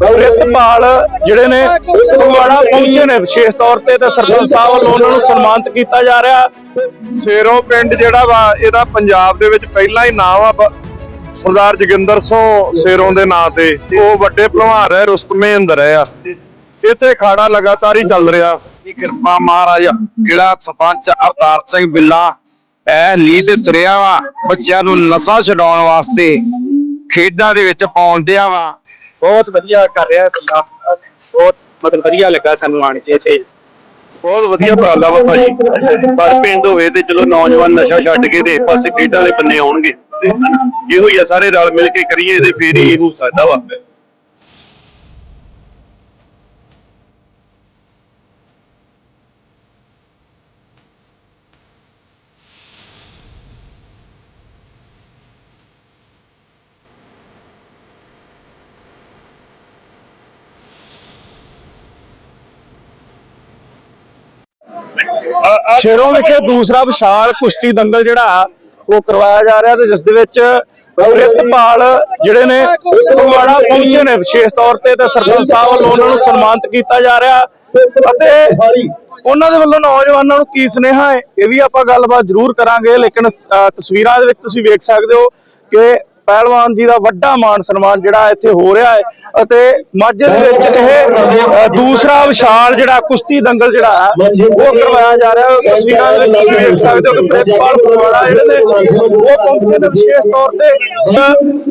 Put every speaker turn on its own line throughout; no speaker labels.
ਪ੍ਰਿਤਪਾਲ ਜਿਹੜੇ ਨੇ ਫਗਵਾੜਾ ਪਹੁੰਚੇ ਨੇ ਵਿਸ਼ੇਸ਼ ਤੌਰ ਤੇ ਤੇ ਸਰਪੰਚ ਸਾਹਿਬ ਵੱਲੋਂ ਉਹਨਾਂ ਨੂੰ ਸਨਮਾਨਿਤ ਕੀਤਾ ਜਾ ਰਿਹਾ।
ਸੇਰੋਂ ਪਿੰਡ ਜਿਹੜਾ ਵਾ ਇਹਦਾ ਪੰਜਾਬ ਦੇ ਵਿੱਚ ਪਹਿਲਾ ਹੀ ਨਾਮ ਆ ਸਰਦਾਰ ਜੋਗਿੰਦਰ ਸਿੰਘ ਸੇਰੋਂ ਦੇ ਨਾਂ ਤੇ। ਉਹ ਵੱਡੇ ਭਲਵਾਨ ਹੈ ਰੁਸਤਮੇ ਅੰਦਰ ਹੈ ਆ। ਇੱਥੇ ਖਾੜਾ ਲਗਾਤਾਰ ਹੀ ਚੱਲ ਰਿਹਾ।
ਦੀ ਕਿਰਪਾ ਮਹਾਰਾਜ ਜਿਹੜਾ ਸਰਪੰਚ ਅਵਤਾਰ ਸਿੰਘ ਬਿੱਲਾ ਐ ਲੀਡ ਤੇ ਤੁਰਿਆ ਵਾ ਬੱਚਿਆਂ ਨੂੰ ਨਸ਼ਾ ਛਡਾਉਣ ਵਾਸਤੇ ਖੇਡਾਂ ਦੇ ਵਿੱਚ ਪਾਉਣ ਡਿਆ ਵਾ।
ਬਹੁਤ ਵਧੀਆ ਕਰ ਰਿਹਾ ਬੰਦਾ। ਬਹੁਤ ਮਤਲਬ ਵਧੀਆ ਲੱਗਾ ਸਾਨੂੰ ਆਣ ਕੇ ਇੱਥੇ।
ਬਹੁਤ ਵਧੀਆ ਉਪਰਾਲਾ ਵਾ ਭਾਜੀ ਪਰ ਪਿੰਡ ਹੋਵੇ ਤੇ ਚਲੋ ਨੌਜਵਾਨ ਨਸ਼ਾ ਛੱਡ ਕੇ ਤੇ ਇਸ ਪਾਸੇ ਖੇਡਾਂ ਵਾਲੇ ਬੰਨੇ ਆਉਣਗੇ। ਇਹੋ ਹੀ ਆ, ਸਾਰੇ ਰਲ ਮਿਲ ਕੇ ਕਰੀਏ ਤੇ ਫੇਰ ਹੀ ਇਹ ਹੋ ਸਕਦਾ ਵਾ
ਸ਼ੇਰੋਂ ਵਿਖੇ ਦੂਸਰਾ ਵਿਸ਼ਾਲ ਕੁਸ਼ਤੀ ਦੰਗਲ ਜਿਹੜਾ ਉਹ ਕਰਵਾਇਆ ਜਾ ਰਿਹਾ ਤੇ ਜਿਸ ਦੇ ਵਿੱਚ ਪ੍ਰਿਤਪਾਲ ਜਿਹੜੇ ਨੇ ਫਗਵਾੜਾ ਪਹੁੰਚੇ ਨੇ ਵਿਸ਼ੇਸ਼ ਤੌਰ ਤੇ ਤੇ ਸਰਪੰਚ ਸਾਹਿਬ ਵੱਲੋਂ ਉਹਨਾਂ ਨੂੰ ਸਨਮਾਨਿਤ ਕੀਤਾ ਜਾ ਰਿਹਾ। ਅਤੇ ਉਹਨਾਂ ਦੇ ਵੱਲੋਂ ਨੌਜਵਾਨਾਂ ਨੂੰ ਕੀ ਸੁਨੇਹਾ ਹੈ? ਇਹ ਵੀ ਆਪਾਂ ਗੱਲਬਾਤ ਜ਼ਰੂਰ ਕਰਾਂਗੇ ਲੇਕਿਨ ਤਸਵੀਰਾਂ ਦੇ ਵਿੱਚ ਤੁਸੀਂ ਵੇਖ ਸਕਦੇ ਹੋ ਕਿ ਪਹਿਲਵਾਨ ਜੀ ਦਾ ਵੱਡਾ ਮਾਨ ਸਨਮਾਨ ਜਿਹੜਾ ਇੱਥੇ ਹੋ ਰਿਹਾ ਹੈ ਅਤੇ ਮਾਝੇ ਦੇ ਵਿੱਚ ਇਹ ਦੂਸਰਾ ਵਿਸ਼ਾਲ ਜਿਹੜਾ ਕੁਸ਼ਤੀ ਦੰਗਲ ਜਿਹੜਾ ਹੈ, ਉਹ ਕਰਵਾਇਆ ਜਾ ਰਿਹਾ ਹੈ। ਤਸਵੀਰਾਂ ਦੇ ਵਿੱਚ ਤੁਸੀਂ ਵੇਖ ਸਕਦੇ ਹੋ ਕਿ ਪ੍ਰਿਤਪਾਲ ਫਗਵਾੜਾ ਜਿਹੜੇ ਨੇ, ਉਹ ਪਹੁੰਚੇ ਨੇ ਵਿਸ਼ੇਸ਼ ਤੌਰ ਤੇ।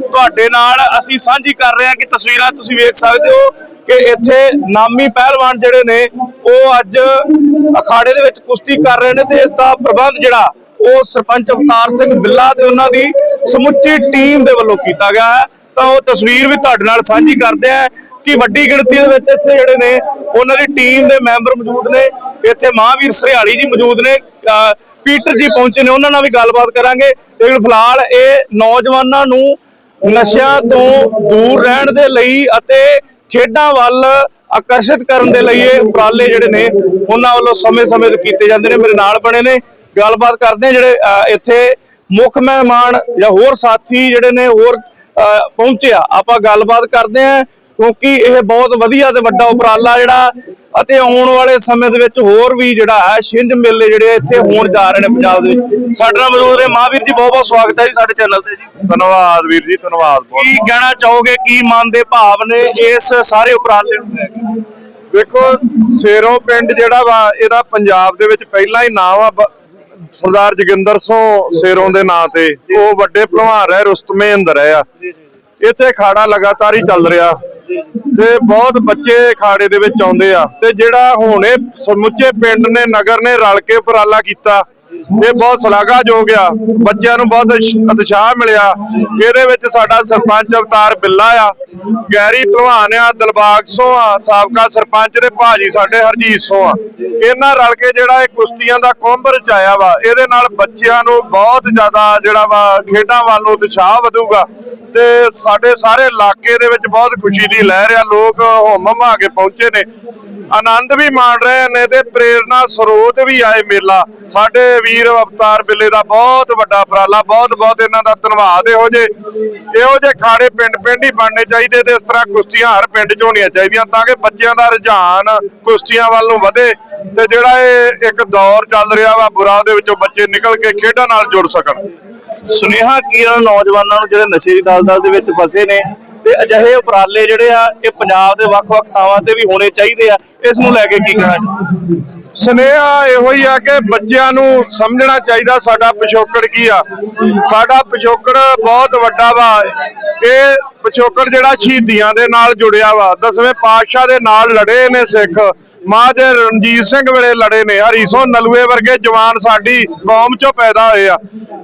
ਤੁਹਾਡੇ ਨਾਲ ਅਸੀਂ ਸਾਂਝੀ ਕਰ ਰਹੇ ਹਾਂ ਕਿ ਤਸਵੀਰਾਂ ਤੁਸੀਂ ਵੇਖ ਸਕਦੇ ਹੋ ਕਿ ਇੱਥੇ ਨਾਮੀ ਪਹਿਲਵਾਨ ਜਿਹੜੇ ਨੇ, ਉਹ ਅੱਜ ਅਖਾੜੇ ਦੇ ਵਿੱਚ ਕੁਸ਼ਤੀ ਕਰ ਰਹੇ ਨੇ ਤੇ ਇਸ ਦਾ ਪ੍ਰਬੰਧ ਜਿਹੜਾ ਉਹ ਸਰਪੰਚ ਅਵਤਾਰ ਸਿੰਘ ਬਿੱਲਾ ਤੇ ਉਹਨਾਂ ਦੀ ਸਮੁੱਚੀ ਟੀਮ ਦੇ ਵੱਲੋਂ ਕੀਤਾ ਗਿਆ ਹੈ। ਤਾਂ ਉਹ ਤਸਵੀਰ ਵੀ ਤੁਹਾਡੇ ਨਾਲ ਸਾਂਝੀ ਕਰਦੇ ਆ ਕਿ ਵੱਡੀ ਗਿਣਤੀ ਦੇ ਵਿੱਚ ਇੱਥੇ ਜਿਹੜੇ ਨੇ, ਉਹਨਾਂ ਦੀ ਟੀਮ ਦੇ ਮੈਂਬਰ ਮੌਜੂਦ ਨੇ। ਇੱਥੇ ਮਹਾਂਵੀਰ ਸਰਿਆਲੀ ਜੀ ਮੌਜੂਦ ਨੇ। ਪੀਟਰ ਜੀ ਪਹੁੰਚੇ ਨੇ, ਉਹਨਾਂ ਨਾਲ ਵੀ ਗੱਲਬਾਤ ਕਰਾਂਗੇ। ਲੇਕਿਨ ਫਿਲਹਾਲ ਇਹ ਨੌਜਵਾਨਾਂ ਨੂੰ ਨਸ਼ਿਆਂ ਤੋਂ ਦੂਰ ਰਹਿਣ ਦੇ ਲਈ ਅਤੇ ਖੇਡਾਂ ਵੱਲ ਆਕਰਸ਼ਿਤ ਕਰਨ ਦੇ ਲਈ ਇਹ ਉਪਰਾਲੇ ਜਿਹੜੇ ਨੇ, ਉਹਨਾਂ ਵੱਲੋਂ ਸਮੇਂ-ਸਮੇਂ ਤੇ ਕੀਤੇ ਜਾਂਦੇ ਨੇ। ਮੇਰੇ ਨਾਲ ਬਣੇ ਨੇ ਗੱਲਬਾਤ ਕਰਦੇ ਆ ਜਿਹੜੇ ਇੱਥੇ ਮੁੱਖ ਮਹਿਮਾਨ ਜਾਂ ਹੋਰ ਸਾਥੀ ਜਿਹੜੇ ਨੇ ਹੋਰ ਅਹ, ਪਹੁੰਚੇ ਆ ਆਪਾਂ ਗੱਲਬਾਤ ਕਰਦੇ ਆ ਕਿਉਂਕਿ ਇਹ ਬਹੁਤ ਵਧੀਆ ਤੇ ਵੱਡਾ ਉਪਰਾਲਾ ਜਿਹੜਾ ਅਤੇ ਆਉਣ ਵਾਲੇ ਸਮੇਂ ਦੇ ਵਿੱਚ ਹੋਰ ਵੀ ਜਿਹੜਾ ਹੈ ਛਿੰਝ ਮੇਲੇ ਜਿਹੜੇ ਇੱਥੇ ਹੋਣ ਜਾ ਰਹੇ ਨੇ ਪੰਜਾਬ ਦੇ ਵਿੱਚ। ਸਾਡੇ ਨਾਲ ਮੌਜੂਦ ਨੇ ਮਹਾਂਵੀਰ ਜੀ ਬਹੁਤ ਬਹੁਤ ਸਵਾਗਤ ਹੈ ਜੀ ਸਾਡੇ ਚੈਨਲ ਤੇ ਜੀ।
ਧੰਨਵਾਦ ਵੀਰ ਜੀ ਧੰਨਵਾਦ ਬਹੁਤ
ਕੀ ਕਹਿਣਾ ਚਾਹੋਗੇ ਕੀ ਮਨ ਦੇ ਭਾਵ ਨੇ ਇਸ ਸਾਰੇ ਉਪਰਾਲੇ ਨੂੰ ਲੈ ਕੇ?
ਵੇਖੋ ਸੇਰੋਂ ਪਿੰਡ ਜਿਹੜਾ ਵਾ ਇਹਦਾ ਪੰਜਾਬ ਦੇ ਵਿੱਚ ਪਹਿਲਾ ਹੀ ਨਾਮ ਆ ਸਰਦਾਰ ਜੋਗਿੰਦਰ ਸੋ ਸੇਰੋਂ ਦੇ ਨਾਂ ਤੇ ਉਹ ਵੱਡੇ ਭਲਵਾਨ ਹੈ ਰੁਸਤਮੇ ਅੰਦਰ ਹੈ ਆ। ਇੱਥੇ ਖਾੜਾ ਲਗਾਤਾਰ ਹੀ ਚੱਲ ਰਿਹਾ। ਤੇ ਬਹੁਤ ਬੱਚੇ ਖਾੜੇ ਦੇ ਵਿੱਚ ਆਉਂਦੇ ਆ। ਤੇ ਜਿਹੜਾ ਹੁਣ ਇਹ ਸਮੁੱਚੇ ਪਿੰਡ ਨੇ, ਨਗਰ ਨੇ ਰਲ ਕੇ ਉਪਰਾਲਾ ਕੀਤਾ ਇਹ ਬਹੁਤ ਸ਼ਲਾਘਾਯੋਗ ਆ। ਬੱਚਿਆਂ ਨੂੰ ਬਹੁਤ ਉਤਸ਼ਾਹ ਮਿਲਿਆ। ਇਹਦੇ ਵਿੱਚ ਸਾਡਾ ਸਰਪੰਚ ਅਵਤਾਰ ਬਿੱਲਾ ਆ। ਗੈਰੀ ਭਲਵਾਨ ਆ, ਦਿਲਬਾਗ ਸੋ ਆ, ਸਾਬਕਾ ਸਰਪੰਚ ਦੇ ਭਾਜੀ ਸਾਡੇ ਹਰਜੀਤ ਸੋ ਆ। ਇਹਨਾਂ ਰਲ ਕੇ ਜਿਹੜਾ ਇਹ ਕੁਸ਼ਤੀਆਂ ਦਾ ਕੁੰਭ ਰਚਾਇਆ ਵਾ, ਇਹਦੇ ਨਾਲ ਬੱਚਿਆਂ ਨੂੰ ਬਹੁਤ ਜ਼ਿਆਦਾ ਜਿਹੜਾ ਵਾ ਖੇਡਾਂ ਵੱਲ ਨੂੰ ਉਤਸ਼ਾਹ ਵਧੂਗਾ ਤੇ ਸਾਡੇ ਸਾਰੇ ਇਲਾਕੇ ਦੇ ਵਿੱਚ ਬਹੁਤ ਖੁਸ਼ੀ ਦੀ ਲਹਿਰ ਆ। ਲੋਕ ਹੁਮ ਹੁਮਾ ਕੇ ਪਹੁੰਚੇ ਨੇ। ਆਨੰਦ ਵੀ ਮਾਣ ਰਹੇ ਨੇ ਤੇ ਪ੍ਰੇਰਣਾ ਸਰੋਤ ਵੀ ਆਏ ਮੇਲਾ। ਸਾਡੇ ਵੀਰ ਅਵਤਾਰ ਬਿੱਲੇ ਦਾ ਬਹੁਤ ਵੱਡਾ ਉਪਰਾਲਾ ਬਹੁਤ ਬਹੁਤ ਇਹਨਾਂ ਦਾ ਧੰਨਵਾਦ। ਇਹੋ ਜੇ ਇਹੋ ਜੇ ਖਾੜੇ ਪਿੰਡ ਪਿੰਡ ਹੀ ਬਣਨੇ ਚਾਹੀਦੇ ਤੇ ਇਸ ਤਰ੍ਹਾਂ ਕੁਸ਼ਤੀਆਂ ਹਰ ਪਿੰਡ 'ਚ ਹੋਣੀਆਂ ਚਾਹੀਦੀਆਂ ਤਾਂ ਕਿ ਬੱਚਿਆਂ ਦਾ ਰੁਝਾਨ ਕੁਸ਼ਤੀਆਂ ਵੱਲ ਨੂੰ ਵਧੇ ਤੇ ਜਿਹੜਾ ਇਹ ਇੱਕ ਦੌਰ ਚੱਲ ਰਿਹਾ ਵਾ ਬੁਰਾ, ਉਹਦੇ ਵਿੱਚੋਂ ਬੱਚੇ ਨਿਕਲ ਕੇ ਖੇਡਾਂ ਨਾਲ ਜੁੜ ਸਕਣ।
ਸੁਨੇਹਾ ਕੀ ਉਹਨਾਂ ਨੌਜਵਾਨਾਂ ਨੂੰ ਜਿਹੜੇ ਨਸ਼ੇ ਦੀ ਦਲਦਲ ਦੇ ਵਿੱਚ ਫਸੇ ਨੇ ਤੇ ਅਜਿਹੇ ਉਪਰਾਲੇ ਜਿਹੜੇ ਆ, ਇਹ ਪੰਜਾਬ ਦੇ ਵੱਖ-ਵੱਖ ਥਾਵਾਂ ਤੇ ਵੀ ਹੋਣੇ ਚਾਹੀਦੇ ਆ। ਇਸ ਨੂੰ ਲੈ ਕੇ ਕੀ ਕਹਿਣਾ ਚਾਹੋਗੇ?
ਸੁਨੇਹਾ ਇਹੋ ਹੀ ਆ ਕਿ ਬੱਚਿਆਂ ਨੂੰ ਸਮਝਣਾ ਚਾਹੀਦਾ ਸਾਡਾ ਪਿਛੋਕੜ ਕੀ ਆ। ਸਾਡਾ ਪਿਛੋਕੜ ਬਹੁਤ ਵੱਡਾ ਵਾ। ਇਹ ਪਿਛੋਕੜ ਜਿਹੜਾ ਸ਼ਹੀਦੀਆਂ ਦੇ ਨਾਲ ਜੁੜਿਆ ਵਾ। ਦਸਵੇਂ ਪਾਤਸ਼ਾਹ ਦੇ ਨਾਲ ਲੜੇ ਨੇ ਸਿੱਖ। ਮਹਾਰਾਜਾ ਰਣਜੀਤ ਸਿੰਘ ਵੇਲੇ ਲੜੇ ਨੇ। ਹਰੀ ਸਿੰਘ ਨਲੂਏ ਵਰਗੇ ਜਵਾਨ ਸਾਡੀ ਕੌਮ ਚੋਂ ਪੈਦਾ ਹੋਏ ਆ।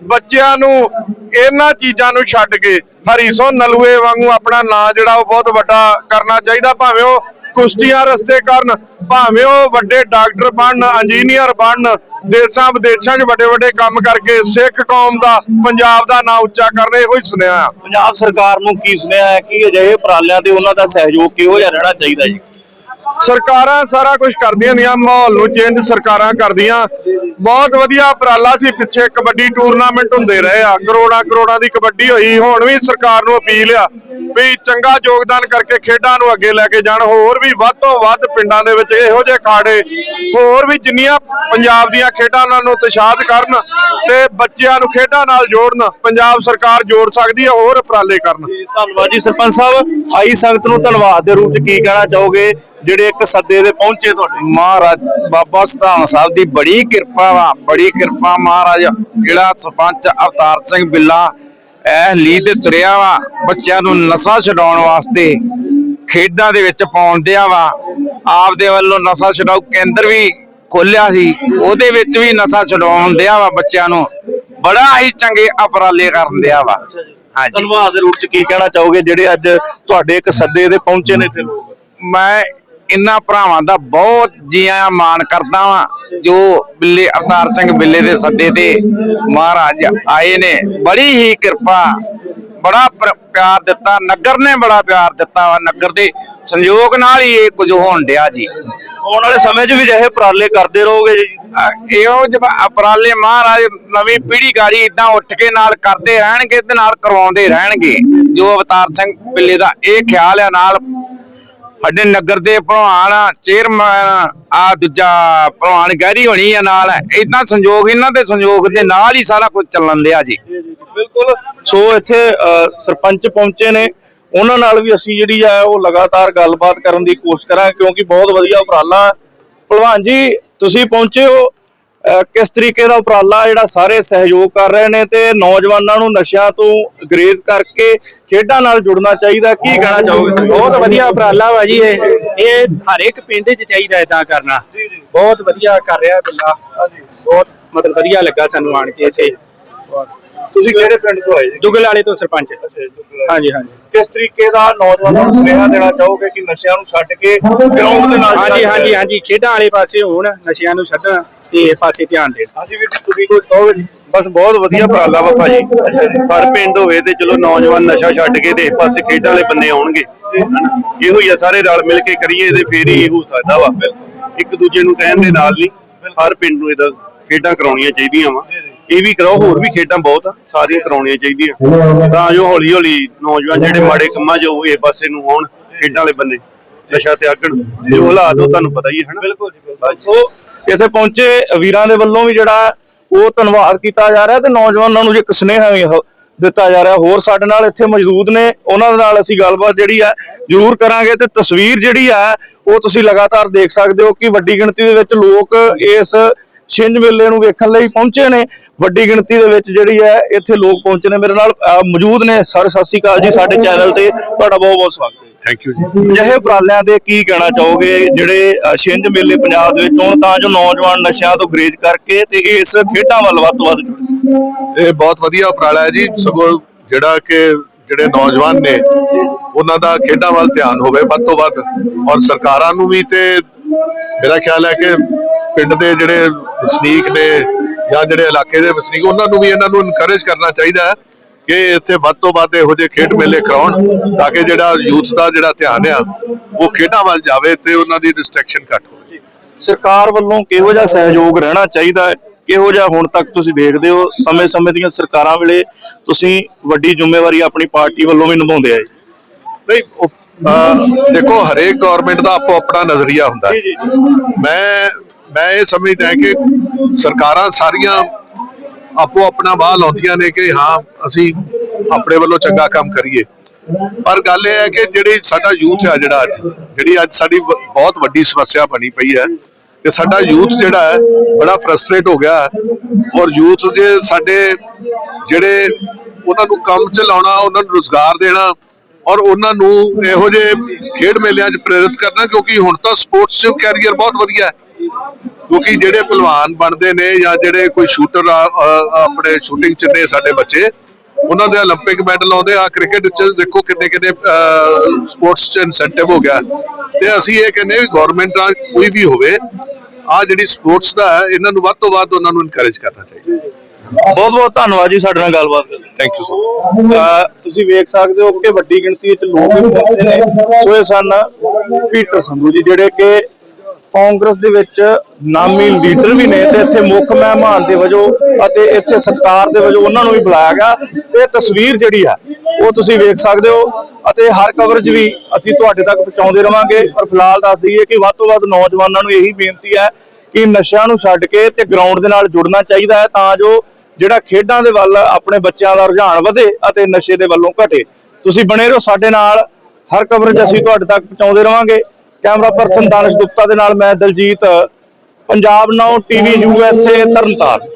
ਬੱਚਿਆਂ ਨੂੰ ਇਹਨਾਂ ਚੀਜ਼ਾਂ ਨੂੰ ਛੱਡ ਕੇ ਹਰੀ ਨਲੂਏ ਵਾਂਗੂ ਆਪਣਾ ਨਾਂ ਜਿਹੜਾ ਉਹ ਬਹੁਤ ਵੱਡਾ ਕਰਨਾ ਚਾਹੀਦਾ। ਭਾਵੇਂ ਉਹ ਕੁਸ਼ਤੀਆਂ ਰਸਤੇ ਕਰਨ, ਭਾਵੇਂ ਉਹ ਵੱਡੇ ਡਾਕਟਰ ਬਣਨ, ਇੰਜੀਨੀਅਰ ਬਣਨ, ਦੇਸ਼ਾਂ ਵਿਦੇਸ਼ਾਂ 'ਚ ਵੱਡੇ ਵੱਡੇ ਕੰਮ ਕਰਕੇ ਸਿੱਖ ਕੌਮ ਦਾ, ਪੰਜਾਬ ਦਾ ਨਾਂ ਉੱਚਾ ਕਰਨ ਇਹੋ ਹੀ ਸੁਨੇਹਾ ਆ।
ਪੰਜਾਬ ਸਰਕਾਰ ਨੂੰ ਕੀ ਸੁਨੇਹਾ ਹੈ? ਕਿ ਅਜਿਹੇ ਉਪਰਾਲਿਆਂ ਤੇ ਉਹਨਾਂ ਦਾ ਸਹਿਯੋਗ ਕਿਹੋ ਜਿਹਾ ਰਹਿਣਾ ਚਾਹੀਦਾ ਜੀ?
ਸਰਕਾਰਾਂ ਸਾਰਾ ਕੁਝ ਕਰਦੀਆਂ ਦੀਆਂ ਮਾਹੌਲ ਨੂੰ ਚੇਂਜ ਸਰਕਾਰਾਂ ਕਰਦੀਆਂ। ਬਹੁਤ ਵਧੀਆ ਉਪਰਾਲਾ ਸੀ, ਪਿੱਛੇ ਕਬੱਡੀ ਟੂਰਨਾਮੈਂਟ ਹੁੰਦੇ ਰਹੇ ਆ, ਕਰੋੜਾਂ ਕਰੋੜਾਂ ਦੀ ਕਬੱਡੀ ਹੋਈ, ਹੁਣ ਵੀ ਸਰਕਾਰ ਨੂੰ ਅਪੀਲ ਆ
ਵੀ ਚੰਗਾ ਯੋਗਦਾਨ ਕਰਕੇ ਖੇਡਾਂ ਨੂੰ ਅੱਗੇ ਲੈ ਕੇ ਜਾਣ। ਹੋਰ ਵੀ ਵੱਧ ਤੋਂ ਵੱਧ ਪਿੰਡਾਂ ਦੇ ਵਿੱਚ ਇਹੋ ਜਿਹੇ ਅਖਾੜੇ ਹੋਰ ਵੀ ਜਿੰਨੀਆਂ ਪੰਜਾਬ ਦੀਆਂ ਖੇਡਾਂ ਉਹਨਾਂ ਨੂੰ ਉਤਸ਼ਾਹਿਤ ਕਰਨ ਤੇ ਬੱਚਿਆਂ ਨੂੰ ਖੇਡਾਂ ਨਾਲ ਜੋੜਨ ਪੰਜਾਬ ਸਰਕਾਰ ਜੋੜ ਸਕਦੀ ਹੈ ਹੋਰ ਉਪਰਾਲੇ ਕਰਨ।
ਧੰਨਵਾਦ ਜੀ ਸਰਪੰਚ ਸਾਹਿਬ। ਆਈ ਸੰਗਤ ਨੂੰ ਧੰਨਵਾਦ ਦੇ ਰੂਪ ਚ ਕੀ ਕਹਿਣਾ ਚਾਹੋਗੇ ਜਿਹੜੇ ਇੱਕ ਸੱਦੇ ਦੇ ਪਹੁੰਚੇ ਤੁਹਾਡੇ?
ਮਹਾਰਾਜ ਬਾਬਾ ਸਧਾਰਨ ਸਾਹਿਬ ਦੀ ਬੜੀ ਕਿਰਪਾ ਵਾ ਬੜੀ ਕਿਰਪਾ ਮਹਾਰਾਜ। ਜਿਹੜਾ ਸਰਪੰਚ ਅਵਤਾਰ ਸਿੰਘ ਬਿੱਲਾ ਇਹ ਲੀ ਤੇ ਤੁਰਿਆ ਵਾ ਬੱਚਿਆਂ ਨੂੰ ਨਸ਼ਾ ਛਡਾਉਣ ਵਾਸਤੇ ਖੇਡਾਂ ਦੇ ਵਿੱਚ ਪਾਉਣ ਦਿਆ ਵਾ। ਆਪਦੇ ਵੱਲੋਂ ਨਸ਼ਾ ਛਡਾਊ ਕੇਂਦਰ ਵੀ ਖੋਲਿਆ ਸੀ ਉਹਦੇ ਵਿੱਚ ਵੀ ਨਸ਼ਾ ਛਡਾਉਣ ਦਿਆ ਵਾ ਬੱਚਿਆਂ ਨੂੰ। ਬੜਾ ਹੀ ਚੰਗੇ ਉਪਰਾਲੇ ਕਰਨ ਦਿਆ ਵਾ। ਹਾਂਜੀ।
ਧੰਨਵਾਦ ਦੇ ਰੂਪ ਚ ਕੀ ਕਹਿਣਾ ਚਾਹੋਗੇ ਜਿਹੜੇ ਅੱਜ ਤੁਹਾਡੇ ਇੱਕ ਸੱਦੇ ਦੇ ਪਹੁੰਚੇ ਨੇ ਇੱਥੇ ਲੋਕ?
ਮੈਂ ਇਹਨਾਂ ਭਰਾਵਾਂ ਦਾ ਬਹੁਤ ਜੀਆਂ ਮਾਣ ਕਰਦਾ ਵਾਂ ਜੋ ਬਿੱਲੇ ਅਵਤਾਰ ਸਿੰਘ ਬਿੱਲੇ ਦੇ ਸੱਦੇ ਤੇ ਮਹਾਰਾਜ ਆਏ ਨੇ। ਬੜੀ ਹੀ ਕਿਰਪਾ ਬੜਾ ਪਿਆਰ ਦਿੱਤਾ ਨਗਰ ਨੇ ਬੜਾ ਪਿਆਰ ਦਿੱਤਾ ਵਾ ਨਗਰ ਦੇ ਸੰਯੋਗ ਨਾਲ ਹੀ ਇਹ ਕੁਝ ਹੋਣ ਡਿਆ ਜੀ।
ਆਉਣ ਵਾਲੇ ਸਮੇਂ 'ਚ ਵੀ ਜਿਹੇ ਉਪਰਾਲੇ ਕਰਦੇ ਰਹੋਗੇ ਜੀ।
ਇਹੋ ਜਿਹਾ ਉਪਰਾਲੇ ਮਹਾਰਾਜ ਨਵੀਂ ਪੀੜ੍ਹੀ ਗਾੜੀ ਇਦਾਂ ਉੱਠ ਕੇ ਨਾਲ ਕਰਦੇ ਰਹਿਣਗੇ ਤੇ ਨਾਲ ਕਰਵਾਉਂਦੇ ਰਹਿਣਗੇ। ਜੋ ਅਵਤਾਰ ਸਿੰਘ ਬਿੱਲੇ ਦਾ ਇਹ ਖਿਆਲ ਹੈ ਨਾਲ ਸਾਡੇ ਨਗਰ ਦੇ ਭਲਵਾਨ ਚੇਅਰਮੈਨ ਆ ਦੂਜਾ ਭਲਵਾਨ ਗਹਿਰੀ ਹੋਣੀ ਆ ਨਾਲ ਇਦਾਂ ਸੰਯੋਗ, ਇਹਨਾਂ ਦੇ ਸੰਯੋਗ ਦੇ ਨਾਲ ਹੀ ਸਾਰਾ ਕੁਝ ਚੱਲਣ ਦਿਆ ਜੀ।
ਬਿਲਕੁਲ। ਸੋ ਇੱਥੇ ਸਰਪੰਚ ਪਹੁੰਚੇ ਨੇ। ਉਹਨਾਂ ਨਾਲ ਵੀ ਅਸੀਂ ਜਿਹੜੀ ਆ, ਉਹ ਲਗਾਤਾਰ ਗੱਲਬਾਤ ਕਰਨ ਦੀ ਕੋਸ਼ਿਸ਼ ਕਰਾਂਗੇ, ਕਿਉਂਕਿ ਬਹੁਤ ਵਧੀਆ ਉਪਰਾਲਾ। ਹੈ। ਭਲਵਾਨ ਜੀ, ਤੁਸੀਂ ਪਹੁੰਚੇ ਹੋ। ਕਿਸ ਤਰੀਕੇ ਦਾ ਉਪਰਾਲਾ ਜਿਹੜਾ ਸਾਰੇ ਸਹਿਯੋਗ ਕਰ ਰਹੇ ਨੇ ਤੇ ਨੌਜਵਾਨਾਂ ਨੂੰ ਨਸ਼ਿਆਂ ਤੋਂ ਗਰੇਜ਼ ਕਰਕੇ ਖੇਡਾਂ ਨਾਲ ਜੁੜਨਾ ਚਾਹੀਦਾ ਕੀ ਕਹਿਣਾ ਚਾਹੋਗੇ?
ਬਹੁਤ ਵਧੀਆ ਉਪਰਾਲਾ ਵਾ ਜੀ ਇਹ। ਇਹ ਹਰ ਇੱਕ ਪਿੰਡ 'ਚ ਚਾਹੀਦਾ ਇਦਾਂ ਕਰਨਾ। ਬਹੁਤ ਵਧੀਆ ਕਰ ਰਿਹਾ ਬਿੱਲਾ ਬਹੁਤ ਮਤਲਬ ਵਧੀਆ ਲੱਗਾ ਸਾਨੂੰ ਆਣ ਕੇ ਇੱਥੇ।
ਤੁਸੀਂ ਕਿਹੜੇ ਪਿੰਡ ਤੋਂ ਆਏ ਜੀ?
ਦੁਗਲ ਵਾਲੇ ਤੋਂ ਸਰਪੰਚ। ਹਾਂਜੀ ਹਾਂਜੀ।
ਕਿਸ ਤਰੀਕੇ ਦਾ ਨੌਜਵਾਨਾਂ ਨੂੰ ਸੁਨੇਹਾ ਦੇਣਾ ਚਾਹੋਗੇ ਕਿ ਨਸ਼ਿਆਂ ਨੂੰ ਛੱਡ ਕੇ ਗਰਾਊਂਡ ਦੇ ਨਾਲ
ਹਾਂਜੀ ਹਾਂਜੀ ਹਾਂਜੀ। ਖੇਡਾਂ ਵਾਲੇ ਪਾਸੇ ਹੋਣ ਨਸ਼ਿਆਂ ਨੂੰ ਛੱਡਣ। ਤੇ ਇਹ ਪਾਸੇ ਧਿਆਨ ਦੇਣ।
ਹਾਂਜੀ ਵੀਰ ਜੀ ਤੁਸੀਂ ਕੋਈ ਕਹੋਗੇ ਜੀ
ਬਸ ਬਹੁਤ ਵਧੀਆ ਉਪਰਾਲਾ ਵਾ ਭਾਜੀ। ਪਰ ਪਿੰਡ ਹੋਵੇ ਤੇ ਚਲੋ ਨੌਜਵਾਨ ਨਸ਼ਾ ਛੱਡ ਕੇ ਤੇ ਇਸ ਪਾਸੇ ਖੇਡਾਂ ਵਾਲੇ ਬੰਨੇ ਆਉਣਗੇ। ਇਹੋ ਹੀ ਆ ਸਾਰੇ ਰਲ ਮਿਲ ਕੇ ਕਰੀਏ ਤੇ ਫੇਰ ਹੀ ਹੋ ਸਕਦਾ ਵਾ। ਇੱਕ ਦੂਜੇ ਨੂੰ ਕਹਿਣ ਦੇ ਨਾਲ ਨਹੀਂ ਹਰ ਪਿੰਡ ਨੂੰ ਇਹਦਾ ਖੇਡਾਂ ਕਰਾਉਣੀਆਂ ਚਾਹੀਦੀਆਂ ਵਾ। ਇਹ ਵੀ ਕਰਾਓ ਹੋਰ ਵੀ ਖੇਡਾਂ ਬਹੁਤ ਆ ਸਾਰੀਆਂ ਕਰਾਉਣੀਆਂ ਚਾਹੀਦੀਆਂ। ਤਾਂ ਜੋ ਹੌਲੀ ਹੌਲੀ ਨੌਜਵਾਨ ਜਿਹੜੇ ਮਾੜੇ ਕੰਮਾਂ 'ਚ ਉਹ ਇਹ ਪਾਸੇ ਨੂੰ ਆਉਣ ਖੇਡਾਂ ਵਾਲੇ ਬੰਨੇ ਨਸ਼ਾ ਤਿਆਗਣ। ਜੋ ਹਾਲਾਤ ਉਹ ਤੁਹਾਨੂੰ ਪਤਾ ਹੀ ਹੈ ਹਨਾ?
ਬਿਲਕੁਲ ਜੀ ਬਿਲਕੁਲ। ਇੱਥੇ ਪਹੁੰਚੇ ਵੀਰਾਂ ਦੇ ਵੱਲੋਂ ਵੀ ਜਿਹੜਾ ਉਹ ਧੰਨਵਾਦ ਕੀਤਾ ਜਾ ਰਿਹਾ ਤੇ ਨੌਜਵਾਨਾਂ ਨੂੰ ਜੇ ਇੱਕ ਸੁਨੇਹਾ ਵੀ ਦਿੱਤਾ ਜਾ ਰਿਹਾ। ਹੋਰ ਸਾਡੇ ਨਾਲ ਇੱਥੇ ਮੌਜੂਦ ਨੇ। ਉਹਨਾਂ ਦੇ ਨਾਲ ਅਸੀਂ ਗੱਲਬਾਤ ਜਿਹੜੀ ਆ ਜ਼ਰੂਰ ਕਰਾਂਗੇ ਤੇ ਤਸਵੀਰ ਜਿਹੜੀ ਆ ਉਹ ਤੁਸੀਂ ਲਗਾਤਾਰ ਦੇਖ ਸਕਦੇ ਹੋ ਕਿ ਵੱਡੀ ਗਿਣਤੀ ਦੇ ਵਿੱਚ ਲੋਕ ਇਸ ਛਿੰਝ ਮੇਲੇ ਨੂੰ ਵੇਖਣ ਲਈ ਪਹੁੰਚੇ ਨੇ। ਵੱਡੀ ਗਿਣਤੀ ਦੇ ਵਿੱਚ ਜਿਹੜੀ ਹੈ ਇੱਥੇ ਲੋਕ ਪਹੁੰਚੇ ਨੇ। ਮੇਰੇ ਨਾਲ ਮੌਜੂਦ ਨੇ। ਸਰ, ਸਤਿ ਸ਼੍ਰੀ ਅਕਾਲ ਜੀ। ਸਾਡੇ ਚੈਨਲ ਤੇ ਤੁਹਾਡਾ ਬਹੁਤ ਬਹੁਤ ਸਵਾਗਤ ਹੈ।
ਥੈਂਕ ਯੂ ਜੀ।
ਅਜਿਹੇ ਉਪਰਾਲਿਆਂ ਦੇ ਕੀ ਕਹਿਣਾ ਚਾਹੋਗੇ? ਜਿਹੜੇ ਛਿੰਝ ਮੇਲੇ ਪੰਜਾਬ ਦੇ ਵਿੱਚ ਹੋਣ ਤਾਂ ਜੋ ਨੌਜਵਾਨ ਨਸ਼ਿਆਂ ਤੋਂ ਗਰੇਜ਼ ਕਰਕੇ ਤੇ ਇਸ ਖੇਡਾਂ ਵੱਲ ਵੱਧ ਤੋਂ ਵੱਧ ਜੁੜਨ
ਇਹ ਬਹੁਤ ਵਧੀਆ ਉਪਰਾਲਾ ਹੈ ਜੀ। ਸਗੋਂ ਜਿਹੜਾ ਕਿ ਜਿਹੜੇ ਨੌਜਵਾਨ ਨੇ ਉਹਨਾਂ ਦਾ ਖੇਡਾਂ ਵੱਲ ਧਿਆਨ ਹੋਵੇ ਵੱਧ ਤੋਂ ਵੱਧ। ਔਰ ਸਰਕਾਰਾਂ ਨੂੰ ਵੀ ਤੇ ਮੇਰਾ ਖਿਆਲ ਹੈ ਕਿ ਪਿੰਡ ਦੇ ਜਿਹੜੇ ਵਸਨੀਕ ਨੇ ਜਾਂ ਜਿਹੜੇ ਇਲਾਕੇ ਦੇ ਵਸਨੀਕ ਉਹਨਾਂ ਨੂੰ ਵੀ ਇਹਨਾਂ ਨੂੰ ਇਨਕਰੇਜ ਕਰਨਾ ਚਾਹੀਦਾ ਹੈ। ਕਿ ਇੱਥੇ ਵੱਧ ਤੋਂ ਵੱਧ ਇਹੋ ਜਿਹੇ ਖੇਡ ਮੇਲੇ ਕਰਾਉਣ ਤਾਂ ਕਿ ਜਿਹੜਾ ਯੂਥ ਦਾ ਜਿਹੜਾ ਧਿਆਨ ਆ ਉਹ ਖੇਡਾਂ ਵੱਲ ਜਾਵੇ ਤੇ ਉਹਨਾਂ ਦੀ ਡਿਸਟਰੈਕਸ਼ਨ ਘੱਟ ਹੋਵੇ।
ਸਰਕਾਰ ਵੱਲੋਂ ਕਿਹੋ ਜਿਹਾ ਸਹਿਯੋਗ ਰਹਿਣਾ ਚਾਹੀਦਾ ਹੈ? ਕਿਹੋ ਜਿਹਾ ਹੁਣ ਤੱਕ ਤੁਸੀਂ ਦੇਖਦੇ ਹੋ? ਸਮੇਂ-ਸਮੇਂ ਦੀਆਂ ਸਰਕਾਰਾਂ ਵੇਲੇ ਤੁਸੀਂ ਵੱਡੀ ਜ਼ਿੰਮੇਵਾਰੀ ਆਪਣੀ ਪਾਰਟੀ ਵੱਲੋਂ ਵੀ ਨਿਭਾਉਂਦੇ ਆਏ।
ਨਹੀਂ ਦੇਖੋ ਹਰੇਕ ਗਵਰਨਮੈਂਟ ਦਾ ਆਪੋ ਆਪਣਾ ਨਜ਼ਰੀਆ ਹੁੰਦਾ ਮੈਂ ਮੈਂ ਇਹ ਸਮਝਦਾ ਕਿ ਸਰਕਾਰਾਂ ਸਾਰੀਆਂ ਆਪੋ ਆਪਣਾ ਵਾਹ ਲਾਉਂਦੀਆਂ ਨੇ ਕਿ ਹਾਂ, ਅਸੀਂ ਆਪਣੇ ਵੱਲੋਂ ਚੰਗਾ ਕੰਮ ਕਰੀਏ। ਪਰ ਗੱਲ ਇਹ ਹੈ ਕਿ ਜਿਹੜੀ ਸਾਡਾ ਯੂਥ ਹੈ ਜਿਹੜਾ ਅੱਜ, ਜਿਹੜੀ ਅੱਜ ਸਾਡੀ ਬਹੁਤ ਵੱਡੀ ਸਮੱਸਿਆ ਬਣੀ ਪਈ ਹੈ ਕਿ ਸਾਡਾ ਯੂਥ ਜਿਹੜਾ ਹੈ, ਬੜਾ ਫਰਸਟ੍ਰੇਟ ਹੋ ਗਿਆ ਔਰ ਯੂਥ ਦੇ ਸਾਡੇ ਜਿਹੜੇ ਉਹਨਾਂ ਨੂੰ ਕੰਮ ਚ ਲਾਉਣਾ, ਉਹਨਾਂ ਨੂੰ ਰੋਜ਼ਗਾਰ ਦੇਣਾ ਔਰ ਉਹਨਾਂ ਨੂੰ ਇਹੋ ਜਿਹੇ ਖੇਡ ਮੇਲਿਆਂ 'ਚ ਪ੍ਰੇਰਿਤ ਕਰਨਾ ਕਿਉਂਕਿ ਹੁਣ ਤਾਂ ਸਪੋਰਟਸ ਕੈਰੀਅਰ ਬਹੁਤ ਵਧੀਆ ਹੈ। ਕਿਉਂਕਿ ਜਿਹੜੇ ਪਹਿਲਵਾਨ ਬਣਦੇ ਨੇ ਜਾਂ ਜਿਹੜੇ ਕੋਈ ਸ਼ੂਟਰ ਆਪਣੇ ਸ਼ੂਟਿੰਗ 'ਚ ਨੇ ਸਾਡੇ ਬੱਚੇ ਉਹਨਾਂ ਦੇ 올림픽 ਮੈਡਲ ਆਉਂਦੇ ਆ ਕ੍ਰਿਕਟ 'ਚ ਦੇਖੋ ਕਿੰਨੇ ਕਿੰਨੇ ਸਪੋਰਟਸ 'ਚ ਇਨਸੈਂਟਿਵ ਹੋ ਗਿਆ ਤੇ ਅਸੀਂ ਇਹ ਕਹਿੰਦੇ ਵੀ ਗਵਰਨਮੈਂਟ ਆ ਕੋਈ ਵੀ ਹੋਵੇ ਆ ਜਿਹੜੀ ਸਪੋਰਟਸ ਦਾ ਹੈ ਇਹਨਾਂ ਨੂੰ ਵੱਧ ਤੋਂ ਵੱਧ ਉਹਨਾਂ ਨੂੰ ਇਨਕਰੇਜ ਕਰਨਾ ਚਾਹੀਦਾ
ਬਹੁਤ-ਬਹੁਤ ਧੰਨਵਾਦ ਜੀ ਸਾਡੇ ਨਾਲ ਗੱਲਬਾਤ ਕਰਨ ਲਈ
ਥੈਂਕ ਯੂ ਸੋ
ਅਹ ਤੁਸੀਂ ਵੇਖ ਸਕਦੇ ਹੋ ਕਿ ਵੱਡੀ ਗਿਣਤੀ ਵਿੱਚ ਲੋਕ ਵੀ ਪਹੁੰਚੇ ਨੇ ਸੋ ਇਹ ਸਨ ਪੀਟਰ ਸੰਧੂ ਜੀ ਜਿਹੜੇ ਕਿ ਕਾਂਗਰਸ ਦੇ ਵਿੱਚ ਨਾਮੀ ਲੀਡਰ ਵੀ ਨੇ ਤੇ ਇੱਥੇ ਮੁੱਖ ਮਹਿਮਾਨ ਦੇ ਵਜੋਂ ਅਤੇ ਇੱਥੇ ਸਤਿਕਾਰ ਦੇ ਵਜੋਂ ਉਹਨਾਂ ਨੂੰ ਵੀ ਬੁਲਾਇਆ ਗਿਆ। ਇਹ ਤਸਵੀਰ ਜਿਹੜੀ ਆ ਉਹ ਤੁਸੀਂ ਵੇਖ ਸਕਦੇ ਹੋ ਅਤੇ ਹਰ ਕਵਰੇਜ ਵੀ ਅਸੀਂ ਤੁਹਾਡੇ ਤੱਕ ਪਹੁੰਚਾਉਂਦੇ ਰਵਾਂਗੇ। ਪਰ ਫਿਲਹਾਲ ਦੱਸ ਦਈਏ ਕਿ ਵੱਧ ਤੋਂ ਵੱਧ ਨੌਜਵਾਨਾਂ ਨੂੰ ਇਹੀ ਬੇਨਤੀ ਹੈ ਕਿ ਨਸ਼ਿਆਂ ਨੂੰ ਛੱਡ ਕੇ ਤੇ ਗਰਾਊਂਡ ਦੇ ਨਾਲ ਜੁੜਨਾ ਚਾਹੀਦਾ ਹੈ ਤਾਂ ਜੋ ਜਿਹੜਾ ਖੇਡਾਂ ਦੇ ਵੱਲ ਆਪਣੇ ਬੱਚਿਆਂ ਦਾ ਰੁਝਾਨ ਵਧੇ ਅਤੇ ਨਸ਼ੇ ਦੇ ਵੱਲੋਂ ਘਟੇ। ਤੁਸੀਂ ਬਣੇ ਰਹੋ ਸਾਡੇ ਨਾਲ। ਹਰ ਕਵਰੇਜ ਅਸੀਂ ਤੁਹਾਡੇ ਤੱਕ ਪਹੁੰਚਾਉਂਦੇ ਰਵਾਂਗੇ। ਕੈਮਰਾ ਪਰਸਨ ਦਾਨਿਸ਼ ਗੁਪਤਾ ਦੇ ਨਾਲ ਮੈਂ Daljit Punjab now TV USA Tarn Taran.